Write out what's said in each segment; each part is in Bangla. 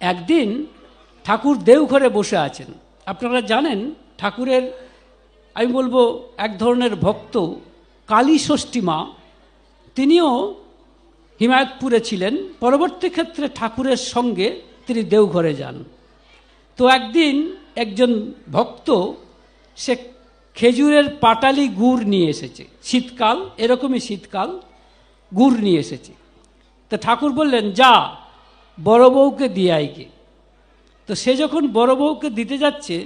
একদিন ঠাকুর দেওঘরে বসে আছেন। আপনারা জানেন, ঠাকুরের, আমি বলব, এক ধরনের ভক্ত কালী ষষ্ঠী মা, তিনিও হিমায়তপুরে ছিলেন। পরবর্তী ক্ষেত্রে ঠাকুরের সঙ্গে তিনি দেওঘরে যান। তো একদিন একজন ভক্ত, সে খেজুরের পাটালি গুড় নিয়ে এসেছে। শীতকাল, এরকমই শীতকাল, গুড় নিয়ে এসেছে। তো ঠাকুর বললেন, যা বড় বউকে দিয়ে আইকে তো সে যখন বড় বউকে দিতে যাচ্ছে,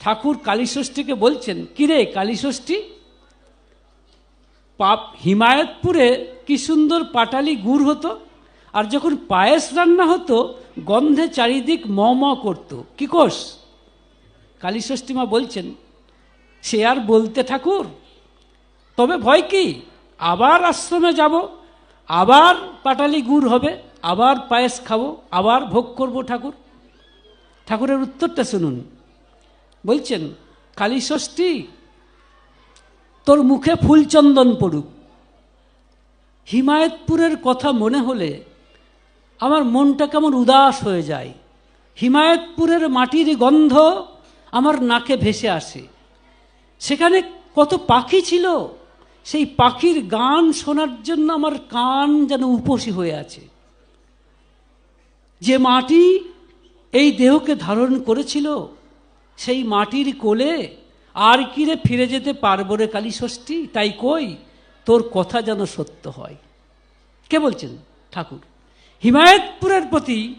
ঠাকুর কালীষষ্ঠীকে বলছেন, কিরে কালীষষ্ঠী? পাপ, হিমায়তপুরে কি সুন্দর পাটালি গুড় হতো? আর যখন পায়েস রান্না হতো, গন্ধে চারিদিক ম ম করতো। কি কোষ? কালীষষ্ঠী মা বলছেন, সে আর বলতে ঠাকুর, তবে ভয় কি? আবার আশ্রমে যাব, আবার পাটালি গুড় হবে। আবার পায়েস খাব, আবার ভোগ করব ঠাকুর। ঠাকুরের উত্তরটা শুনুন। বলছেন কালীষষ্ঠী তোর মুখে ফুলচন্দন পড়ুক। হিমায়তপুরের কথা মনে হলে আমার মনটা কেমন উদাস হয়ে যায়। হিমায়তপুরের মাটির গন্ধ আমার নাকে ভেসে আসে। সেখানে কত পাখি ছিল, সেই পাখির গান শোনার জন্য আমার কান যেন উপসী হয়ে আছে। যে মাটি এই দেহকে ধারণ করেছিল, সেই মাটির কোলে আর কিরে ফিরে যেতে পারব রে কালী ষষ্ঠী? তাই কই, তোর কথা যেন সত্য হয়। কে বলছেন? ঠাকুর। হিমায়তপুরের প্রতি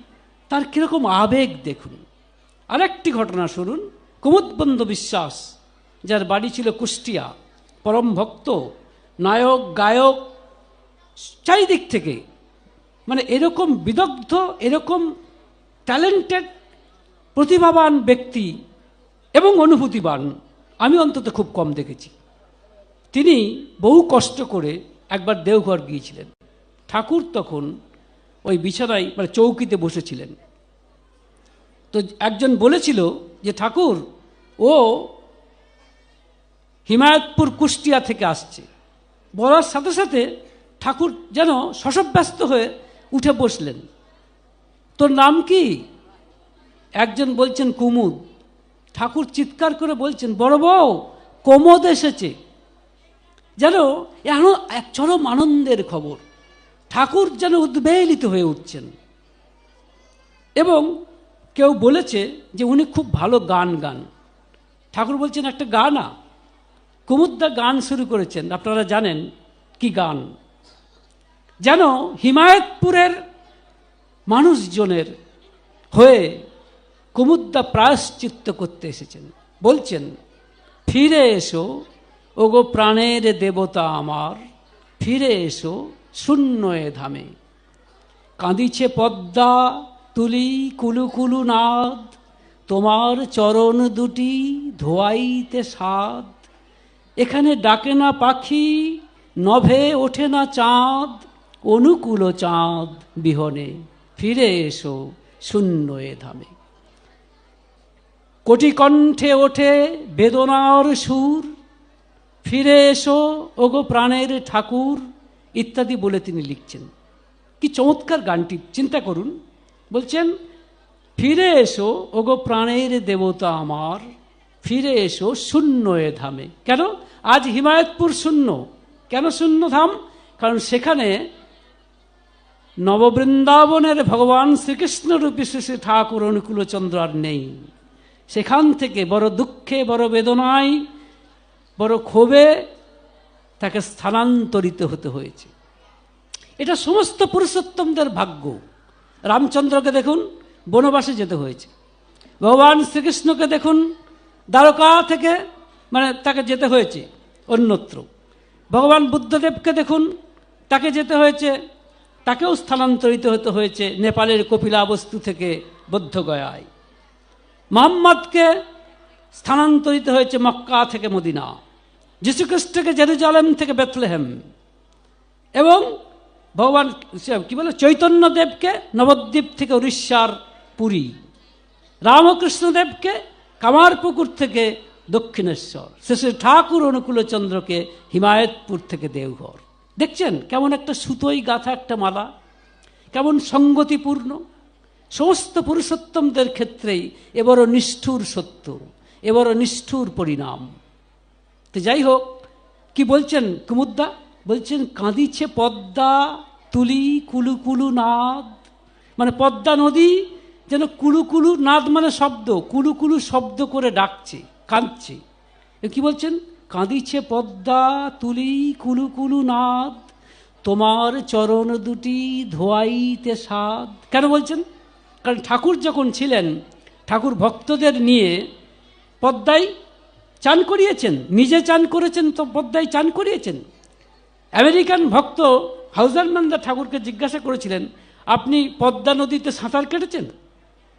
তার কীরকম আবেগ দেখুন। আরেকটি ঘটনা শুনুন। কুমুদবন্ধ বিশ্বাস, যার বাড়ি ছিল কুষ্টিয়া, পরম ভক্ত, নায়ক, গায়ক, চারিদিক থেকে মানে এরকম বিদগ্ধ, এরকম ট্যালেন্টেড প্রতিভাবান ব্যক্তি এবং অনুভূতিবান, আমি অন্তত খুব কম দেখেছি। তিনি বহু কষ্ট করে একবার দেওঘর গিয়েছিলেন। ঠাকুর তখন ওই বিছানায় মানে চৌকিতে বসেছিলেন। তো একজন বলেছিল যে, ঠাকুর, ও হিমায়তপুর কুষ্টিয়া থেকে আসছে। বলার সাথে সাথে ঠাকুর যেন শশব্যস্ত হয়ে উঠে বসলেন। তোর নাম কি? একজন বলছেন কুমুদ। ঠাকুর চিৎকার করে বলছেন, বড় বউ, কোমদ এসেছে। যেন এখন এক চরম আনন্দের খবর। ঠাকুর যেন উদ্বেলিত হয়ে উঠছেন। এবং কেউ বলেছে যে উনি খুব ভালো গান গান। ঠাকুর বলছেন, একটা গানা। কুমুদ্দা গান শুরু করেছেন। আপনারা জানেন কি গান? যেন হিমায়তপুরের মানুষজনের হয়ে কুমুদ্দা প্রায়শ্চিত্ত করতে এসেছেন। বলছেন, ফিরে এসো, ওগো প্রাণের দেবতা আমার, ফিরে এসো শূন্য এ ধামে। কাঁদিছে পদ্মা, তুলি, কুলু কুলু নাদ, তোমার চরণ দুটি ধোয়াইতে সাদ এখানে ডাকে না পাখি, নভে ওঠে না চাঁদ অনুকূল চাঁদ বিহনে ফিরে এসো শূন্য এ ধামে। কোটি কণ্ঠে ওঠে বেদনার সুর, ফিরে এসো ওগো প্রাণের ঠাকুর, ইত্যাদি বলে তিনি লিখছেন। কি চমৎকার গানটি, চিন্তা করুন। বলছেন, ফিরে এসো ওগো প্রাণের দেবতা আমার, ফিরে এসো শূন্য এ ধামে। কেন? আজ হিমায়তপুর শূন্য। কেন শূন্য ধাম? কারণ সেখানে নববৃন্দাবনের ভগবান শ্রীকৃষ্ণ রূপী শ্রী ঠাকুর অনুকূলচন্দ্র আর নেই। সেখান থেকে বড় দুঃখে, বড় বেদনায়, বড় ক্ষোভে তাকে স্থানান্তরিত হতে হয়েছে। এটা সমস্ত পুরুষোত্তমদের ভাগ্য। রামচন্দ্রকে দেখুন, বনবাসে যেতে হয়েছে। ভগবান শ্রীকৃষ্ণকে দেখুন, দ্বারকা থেকে মানে তাকে যেতে হয়েছে অন্যত্র। ভগবান বুদ্ধদেবকে দেখুন, তাকে যেতে হয়েছে তাকেও স্থানান্তরিত হতে হয়েছে নেপালের কপিলাবস্তু থেকে বৌদ্ধগয়ায় মোহাম্মদকে স্থানান্তরিত হয়েছে মক্কা থেকে মদিনা, যীশুখ্রিস্টকে জেরুজালেম থেকে বেথলেহেম এবং ভগবান কি বলে, চৈতন্যদেবকে নবদ্বীপ থেকে উড়িষ্যার পুরী, রামকৃষ্ণদেবকে কামারপুকুর থেকে দক্ষিণেশ্বর শেষে ঠাকুর অনুকূলচন্দ্রকে হিমায়তপুর থেকে দেওঘর। দেখছেন কেমন একটা সুতোই গাথা একটা মালা? কেমন সঙ্গতিপূর্ণ? সমস্ত পুরুষোত্তমদের ক্ষেত্রেই এবারও নিষ্ঠুর সত্য, এবারও নিষ্ঠুর পরিণাম। তো যাই হোক, কি বলছেন কুমুদ্দা? বলছেন, কাঁদিছে পদ্মা, তুলি কুলু কুলু নাদ। মানে পদ্মা নদী যেন কুলু কুলু নাদ মানে শব্দ কুলু কুলু শব্দ করে ডাকছে, কাঁদছে। কি বলছেন? কাঁদিছে পদ্মা তুলি কুলু কুলু নাদ, তোমার চরণ দুটি ধোয়াইতে সাদ কেন বলছেন? কারণ ঠাকুর যখন ছিলেন, ঠাকুর ভক্তদের নিয়ে পদ্মায় চান করিয়েছেন, নিজে চান করেছেন, তো পদ্মায় চান করিয়েছেন। আমেরিকান ভক্ত হাউজারমান্দা ঠাকুরকে জিজ্ঞাসা করেছিলেন, আপনি পদ্মা নদীতে সাঁতার কেটেছেন?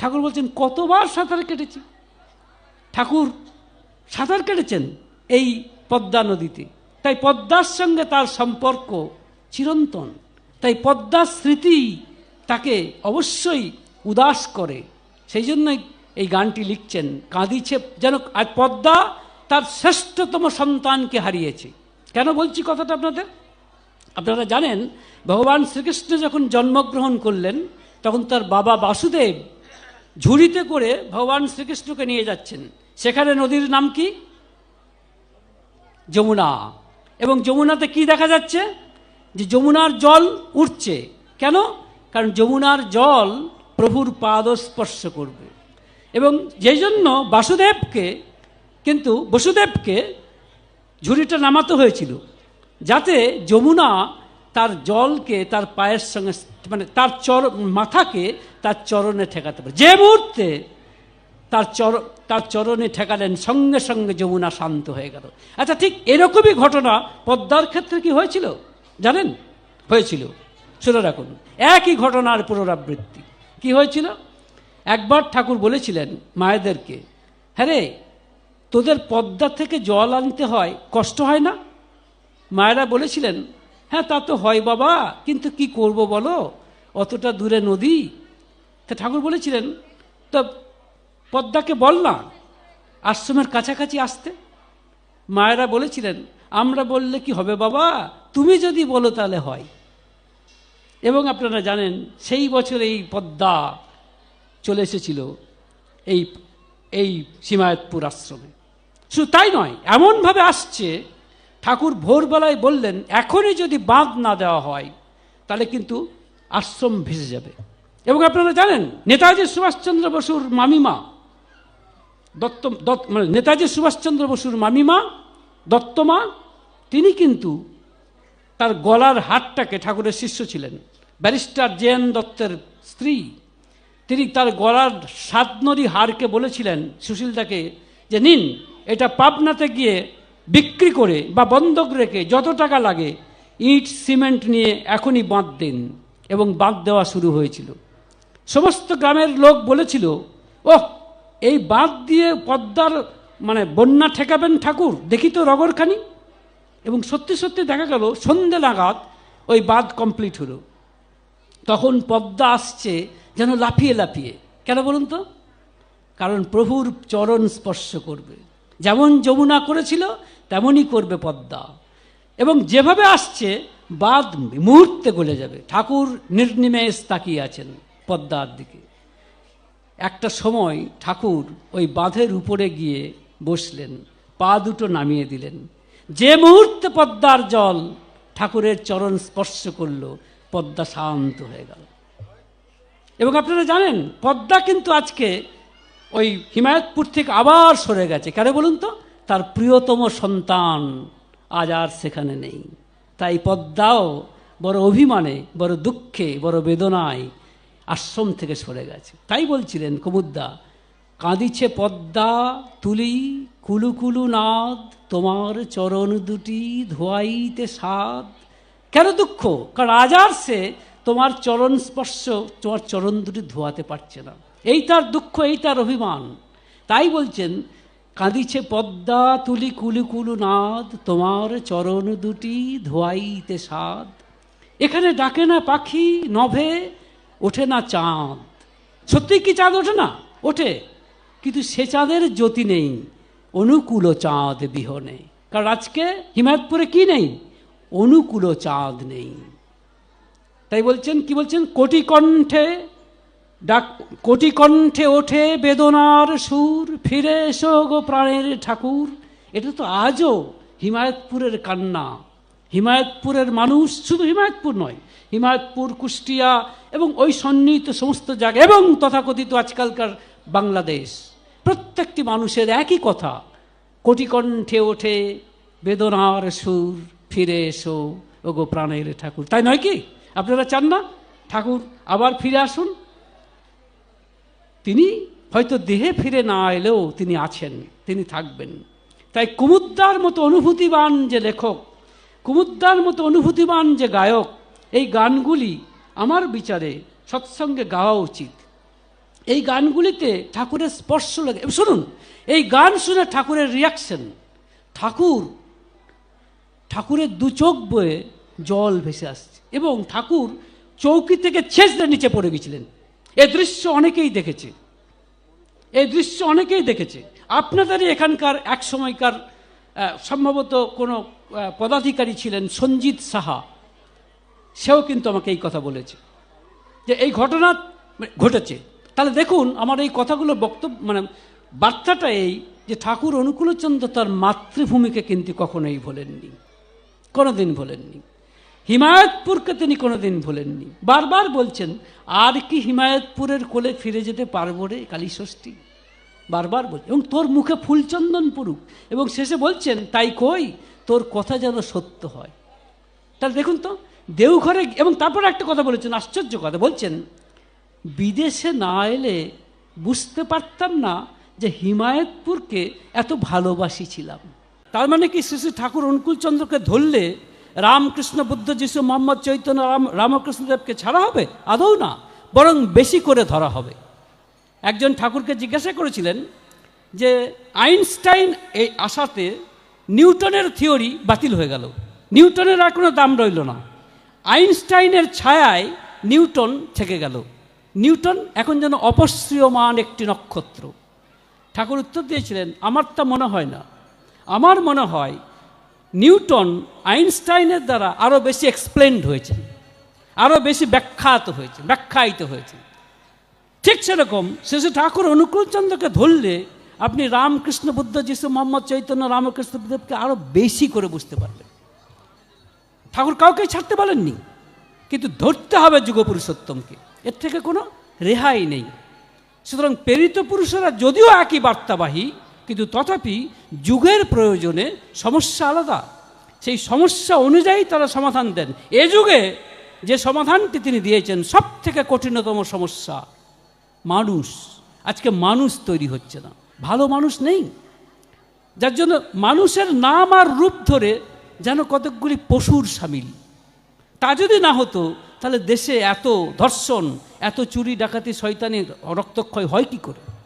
ঠাকুর বলছেন, কতবার সাঁতার কেটেছি? ঠাকুর, সাঁতার কেটেছেন? এই পদ্মা নদীতে। তাই পদ্মার সঙ্গে তার সম্পর্ক চিরন্তন। তাই পদ্মার স্মৃতি তাকে অবশ্যই উদাস করে। সেই জন্যই এই গানটি লিখছেন কাঁদিছে যেন আজ পদ্মা তার শ্রেষ্ঠতম সন্তানকে হারিয়েছে। কেন বলছি কথাটা আপনাদের? আপনারা জানেন, ভগবান শ্রীকৃষ্ণ যখন জন্মগ্রহণ করলেন, তখন তার বাবা বাসুদেব ঝুড়িতে করে ভগবান শ্রীকৃষ্ণকে নিয়ে যাচ্ছেন। সেখানে নদীর নাম কি? যমুনা। এবং যমুনাতে কি দেখা যাচ্ছে? যে যমুনার জল উঠছে। কেন? কারণ যমুনার জল প্রভুর পাদ স্পর্শ করবে। এবং যেই জন্য বাসুদেবকে, কিন্তু বসুদেবকে ঝুড়িটা নামাতে হয়েছিল, যাতে যমুনা তার জলকে, তার পায়ের সঙ্গে মানে তার চর, মাথাকে তার চরণে ঠেকাতে পারে। যে মুহূর্তে তার চর, তার চরণে ঠেকালেন, সঙ্গে সঙ্গে যমুনা শান্ত হয়ে গেল। আচ্ছা ঠিক এরকমই ঘটনা পদ্মার ক্ষেত্রে কি হয়েছিল? জানেন? হয়েছিল। শুনে রাখুন, একই ঘটনার পুনরাবৃত্তি। কি হয়েছিল? একবার ঠাকুর বলেছিলেন মায়েদেরকে হ্যাঁ রে, তোদের পদ্মা থেকে জল আনতে হয়, কষ্ট হয় না? মায়েরা বলেছিলেন হ্যাঁ তা তো হয় বাবা, কিন্তু কি করব বলো? অতটা দূরে নদী? তা ঠাকুর বলেছিলেন, তো পদ্মাকে বল না। আশ্রমের কাছাকাছি আসতে। মায়েরা বলেছিলেন, আমরা বললে কি হবে বাবা? তুমি যদি বলো তাহলে হয়। এবং আপনারা জানেন, সেই বছর এই পদ্মা চলে এসেছিল এই এই সীমায়তপুর আশ্রমে। শুধু তাই নয়, এমনভাবে আসছে, ঠাকুর ভোরবেলায় বললেন, এখনই যদি বাঁধ না দেওয়া হয়, তাহলে কিন্তু আশ্রম ভেসে যাবে। এবং আপনারা জানেন, নেতাজি সুভাষচন্দ্র বসুর মামিমা দত্ত দত্ত মানে নেতাজি সুভাষচন্দ্র বসুর মামিমা, দত্তমা, তিনি কিন্তু তার গলার হাটটাকে ঠাকুরের শিষ্য ছিলেন। ব্যারিস্টার জেএন দত্তের স্ত্রী, তিনি তার গলার সাতনরি হারকে বলেছিলেন সুশীলদাকে যে, নিন, এটা পাবনাতে গিয়ে বিক্রি করে বা বন্ধক রেখে যত টাকা লাগে ইট, সিমেন্ট নিয়ে এখনই বাঁধ দিন। এবং বাঁধ দেওয়া শুরু হয়েছিল। সমস্ত গ্রামের লোক বলেছিল, ওহ এই বাঁধ দিয়ে পদ্মার মানে বন্যা ঠেকাবেন ঠাকুর, দেখি তো রগরখানি। এবং সত্যি সত্যি দেখা গেল, সন্ধে নাগাদ ওই বাঁধ কমপ্লিট হলো। তখন পদ্মা আসছে যেন লাফিয়ে লাফিয়ে। কেন বলুন তো? কারণ প্রভুর চরণ স্পর্শ করবে। যেমন যমুনা করেছিল, তেমনই করবে পদ্মা। এবং যেভাবে আসছে বাদ মুহূর্তে গলে যাবে। ঠাকুর নির্নিমেষ তাকিয়ে আছেন পদ্মার দিকে। একটা সময় ঠাকুর ওই বাঁধের উপরে গিয়ে বসলেন, পা দুটো নামিয়ে দিলেন। যে মুহূর্তে পদ্মার জল ঠাকুরের চরণ স্পর্শ করল, পদ্মা শান্ত হয়ে গেল। এবং আপনারা জানেন, পদ্মা কিন্তু আজকে ওই হিমায়তপুর থেকে আবার সরে গেছে। কেন বলুন তো? তার প্রিয়তম সন্তান আজ আর সেখানে নেই। তাই পদ্মাও বড় অভিমানে, বড় দুঃখে, বড় বেদনায় আশ্রম থেকে সরে গেছে। তাই বলছিলেন কুমুদ্দা কাঁদিছে পদ্মা, তুলি, কুলু কুলু নাদ, তোমার চরণ দুটি ধোয়াইতে সাদ কেন দুঃখ? কারণ আজ আর সে তোমার চরণ স্পর্শ, তোমার চরণ দুটি ধোয়াতে পারছে না। এই তার দুঃখ, এই তার অভিমান। তাই বলছেন, কাঁদিছে পদ্মা, তুলি, কুলু কুলু নাদ, তোমার চরণ দুটি ধোয়াইতে সাদ এখানে ডাকে না পাখি, নভে ওঠে না চাঁদ। সত্যি কি চাঁদ ওঠে না? ওঠে। কিন্তু সে চাঁদের জ্যোতি নেই, অনুকূল চাঁদ বিহনে কারণ আজকে হিমায়তপুরে কি নেই? অনুকূল চাঁদ নেই। তাই বলছেন, কি বলছেন? কোটি কণ্ঠে ডাক, কোটি কণ্ঠে ওঠে বেদনার সুর, ফিরে এসো গো প্রাণের ঠাকুর। এটা তো আজও হিমায়তপুরের কান্না। হিমায়তপুরের মানুষ শুধু হিমায়তপুর নয়, হিমায়তপুর, কুষ্টিয়া এবং ওই সন্নিহিত সমস্ত জায়গা এবং তথাকথিত আজকালকার বাংলাদেশ। প্রত্যেকটি মানুষের একই কথা, কোটি কণ্ঠে ওঠে, বেদনার সুর, ফিরে এসো, ওগো প্রাণের ঠাকুর। তাই নয় কি? আপনারা চান না? ঠাকুর, আবার ফিরে আসুন। তিনি হয়তো দেহে ফিরে না এলেও তিনি আছেন, তিনি থাকবেন। তাই কুমুদ্দার মতো অনুভূতিবান যে লেখক কুমুদ্দার মতো অনুভূতিবান যে গায়ক, এই গানগুলি আমার বিচারে সৎসঙ্গে গাওয়া উচিত। এই গানগুলিতে ঠাকুরের স্পর্শ লাগে। শুনুন, এই গান শুনে ঠাকুরের রিয়াকশন ঠাকুর, ঠাকুরের দু চোখ বয়ে জল ভেসে আসছে এবং ঠাকুর চৌকি থেকে ছেঁচড়ে নিচে পড়ে গেছিলেন। এ দৃশ্য অনেকেই দেখেছে। এই দৃশ্য অনেকেই দেখেছে। আপনাদেরই এখানকার এক সময়কার সম্ভবত কোনো পদাধিকারী ছিলেন সঞ্জিত সাহা। সেও কিন্তু আমাকে এই কথা বলেছে। যে এই ঘটনা ঘটেছে। তাহলে দেখুন, আমার এই কথাগুলো বক্তব্য মানে বার্তাটা এই যে ঠাকুর অনুকূলচন্দ্র তার মাতৃভূমিকে কিন্তু কখনোই ভোলেননি। কোনোদিন ভোলেননি। হিমায়তপুরকে তিনি কোনোদিন ভোলেননি। বারবার বলছেন, আর কি হিমায়তপুরের কোলে ফিরে যেতে পারব রে কালী ষষ্ঠী? বারবার বল এবং তোর মুখে ফুলচন্দন পড়ুক। এবং শেষে বলছেন, তাই কই? তোর কথা যেন সত্য হয়। তাহলে দেখুন তো, দেওঘরে এবং তারপরে একটা কথা বলেছেন, আশ্চর্য কথা। বলছেন, বিদেশে না এলে বুঝতে পারতাম না যে হিমায়তপুরকে এত ভালোবাসি ছিলাম। তার মানে কি, শ্রী শ্রী ঠাকুর অনুকূলচন্দ্রকে ধরলে রামকৃষ্ণ বুদ্ধ যিশু মোহাম্মদ চৈতন্য রাম রামকৃষ্ণদেবকে ছাড়া হবে? আদৌ না, বরং বেশি করে ধরা হবে। একজন ঠাকুরকে জিজ্ঞাসা করেছিলেন যে, আইনস্টাইন এই আসাতে নিউটনের থিওরি বাতিল হয়ে গেল। নিউটনের আর কোনো দাম রইল না। আইনস্টাইনের ছায়ায় নিউটন থেকে গেল। নিউটন এখন যেন অপশ্রিয়মান একটি নক্ষত্র। ঠাকুর উত্তর দিয়েছিলেন, আমার তা মনে হয় না। আমার মনে হয় নিউটন আইনস্টাইনের দ্বারা আরও বেশি এক্সপ্লেন্ড হয়েছেন আরও বেশি ব্যাখ্যাত হয়েছে, ব্যাখ্যায়িত হয়েছে। ঠিক সেরকম শেষে ঠাকুর অনুকূলচন্দ্রকে ধরলে আপনি রামকৃষ্ণ বুদ্ধ, যিশু মোহাম্মদ চৈতন্য রামকৃষ্ণ দেবকে আরও বেশি করে বুঝতে পারবেন। ঠাকুর কাউকে ছাড়তে বলেননি, কিন্তু ধরতে হবে যুগ পুরুষোত্তমকে এর থেকে কোনো রেহাই নেই। সুতরাং প্রেরিত পুরুষেরা যদিও একই বার্তাবাহী, কিন্তু তথাপি যুগের প্রয়োজনে সমস্যা আলাদা। সেই সমস্যা অনুযায়ী তারা সমাধান দেন। এ যুগে যে সমাধানটি তিনি দিয়েছেন সব থেকে কঠিনতম সমস্যা, মানুষ। আজকে মানুষ তৈরি হচ্ছে না। ভালো মানুষ নেই। যার জন্য মানুষের নাম আর রূপ ধরে যেন কতকগুলি পশুর সামিল। তা যদি না হতো, তাহলে দেশে এত ধর্ষণ, এত চুরি ডাকাতি, শয়তানের রক্তক্ষয় হয় কি করে?